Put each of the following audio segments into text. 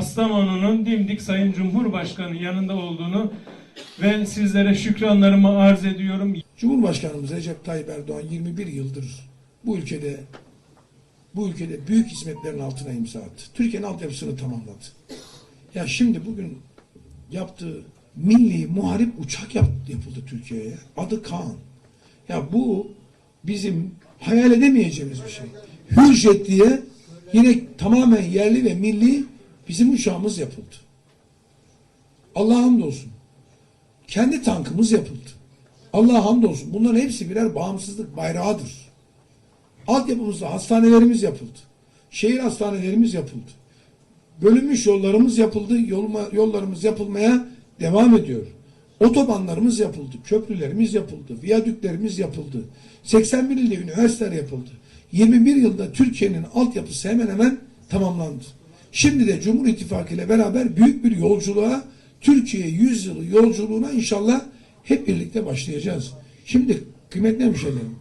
Kastamonu'nun dimdik Sayın Cumhurbaşkanı yanında olduğunu ve sizlere şükranlarımı arz ediyorum. Cumhurbaşkanımız Recep Tayyip Erdoğan 21 yıldır bu ülkede bu ülkede büyük hizmetlerin altına imza attı. Türkiye'nin altyapısını tamamladı. Ya şimdi bugün yaptığı milli muharip uçak yap, yapıldı Türkiye'ye. Adı Kaan. Ya bu bizim hayal edemeyeceğimiz bir şey. Hürjet diye yine tamamen yerli ve milli bizim uçağımız yapıldı. Allah'a hamdolsun. Kendi tankımız yapıldı. Allah'a hamdolsun. Bunların hepsi birer bağımsızlık bayrağıdır. Altyapımızda hastanelerimiz yapıldı. Şehir hastanelerimiz yapıldı. Bölünmüş yollarımız yapıldı. Yolma, yollarımız yapılmaya devam ediyor. Otobanlarımız yapıldı. Köprülerimiz yapıldı. Viyadüklerimiz yapıldı. 81 ilde üniversiteler yapıldı. 21 yılda Türkiye'nin altyapısı hemen hemen tamamlandı. Şimdi de Cumhur İttifakı ile beraber büyük bir yolculuğa Türkiye 100 yılı yolculuğuna inşallah hep birlikte başlayacağız. Şimdi kıymetli hemşehrilerim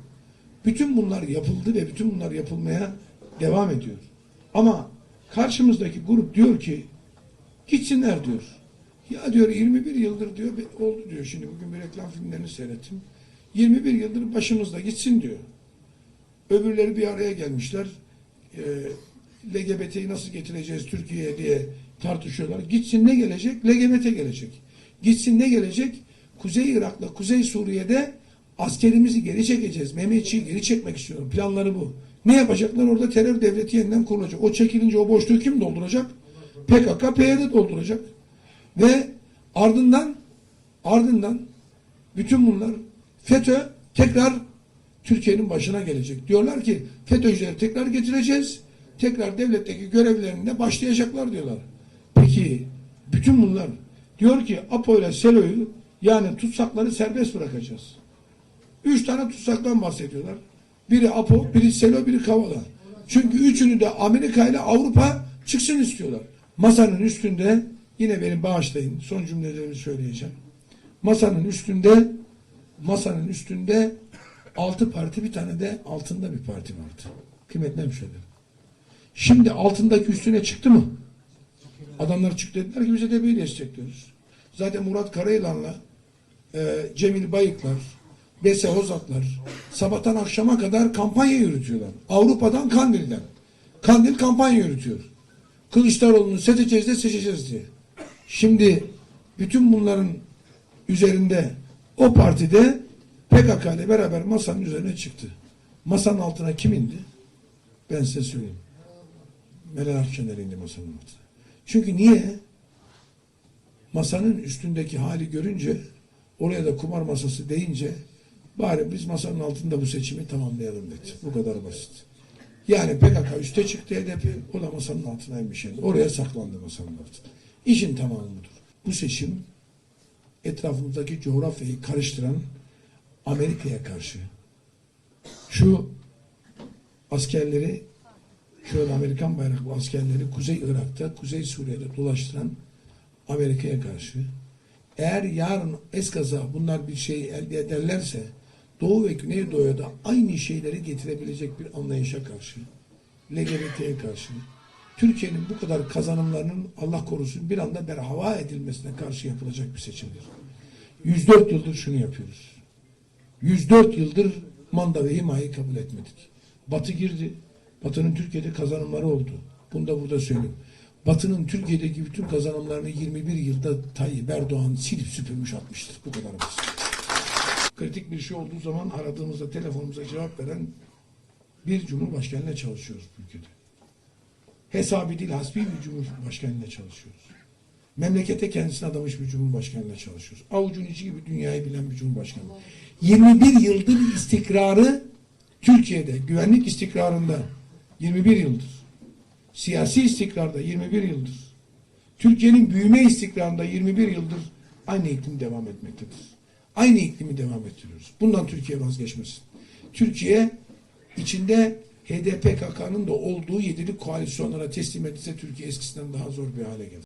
bütün bunlar yapıldı ve bütün bunlar yapılmaya devam ediyor. Ama karşımızdaki grup diyor ki gitsinler diyor. Ya diyor 21 yıldır diyor oldu diyor şimdi bugün bir reklam filmlerini seyrettim. 21 yıldır başımızda gitsin diyor. Öbürleri bir araya gelmişler. E, LGBT'yi nasıl getireceğiz Türkiye'ye diye tartışıyorlar. Gitsin ne gelecek? LGBT gelecek. Gitsin ne gelecek? Kuzey Irak'la Kuzey Suriye'de askerimizi geri çekeceğiz. Mehmetçiyi geri çekmek istiyorum. Planları bu. Ne yapacaklar? Orada terör devleti yeniden kurulacak. O çekilince o boşluğu kim dolduracak? PKK, PYD dolduracak. Ve ardından ardından bütün bunlar FETÖ tekrar Türkiye'nin başına gelecek. Diyorlar ki FETÖ'cüleri tekrar getireceğiz. Tekrar devletteki görevlerinde başlayacaklar diyorlar. Peki bütün bunlar diyor ki Apo ile Selo'yu yani tutsakları serbest bırakacağız. Üç tane tutsaktan bahsediyorlar. Biri Apo, biri Selo, biri Kavala. Çünkü üçünü de Amerika ile Avrupa çıksın istiyorlar. Masanın üstünde yine benim bağışlayın son cümlelerimi söyleyeceğim. Masanın üstünde masanın üstünde altı parti bir tane de altında bir parti vardı. Kıymetli hemşehrilerim. Şimdi altındaki üstüne çıktı mı? Adamlar çıktı dediler ki bize de bir destekliyoruz. Zaten Murat Karayılan'la e, Cemil Bayıklar, Bese Hozatlar sabahtan akşama kadar kampanya yürütüyorlar. Avrupa'dan Kandil'den. Kandil kampanya yürütüyor. Kılıçdaroğlu'nu seçeceğiz de seçeceğiz diye. Şimdi bütün bunların üzerinde o partide PKK ile beraber masanın üzerine çıktı. Masanın altına kim indi? Ben size söyleyeyim. Meral Akşener indi masanın altına. Çünkü niye? Masanın üstündeki hali görünce oraya da kumar masası deyince bari biz masanın altında bu seçimi tamamlayalım dedi. Bu kadar basit. Yani PKK üste çıktı HDP, o da masanın altına inmiş. Yani. Oraya saklandı masanın altına. İşin tamamı budur. Bu seçim etrafımızdaki coğrafyayı karıştıran Amerika'ya karşı şu askerleri şöyle Amerikan bayraklı askerleri Kuzey Irak'ta, Kuzey Suriye'de dolaştıran Amerika'ya karşı eğer yarın eskaza bunlar bir şey elde ederlerse Doğu ve Güneydoğu'ya da aynı şeyleri getirebilecek bir anlayışa karşı LGBT'ye karşı Türkiye'nin bu kadar kazanımlarının Allah korusun bir anda berhava edilmesine karşı yapılacak bir seçimdir. 104 yıldır şunu yapıyoruz. 104 yıldır manda ve himayı kabul etmedik. Batı girdi. Batı'nın Türkiye'de kazanımları oldu. Bunu da burada söylüyorum. Batı'nın Türkiye'deki bütün kazanımlarını 21 yılda Tayyip Erdoğan silip süpürmüş atmıştır. Bu kadar basit. Kritik bir şey olduğu zaman aradığımızda telefonumuza cevap veren bir cumhurbaşkanıyla çalışıyoruz ülkede. Hesabı değil hasbi bir cumhurbaşkanıyla çalışıyoruz. Memlekete kendisine adamış bir cumhurbaşkanıyla çalışıyoruz. Avucun içi gibi dünyayı bilen bir cumhurbaşkanı. 21 yıldır istikrarı Türkiye'de, güvenlik istikrarında 21 yıldır. Siyasi istikrarda 21 yıldır. Türkiye'nin büyüme istikrarında 21 yıldır aynı iklim devam etmektedir. Aynı iklimi devam ettiriyoruz. Bundan Türkiye vazgeçmesin. Türkiye içinde HDP KK'nın da olduğu yedilik koalisyonlara teslim edilse Türkiye eskisinden daha zor bir hale gelir.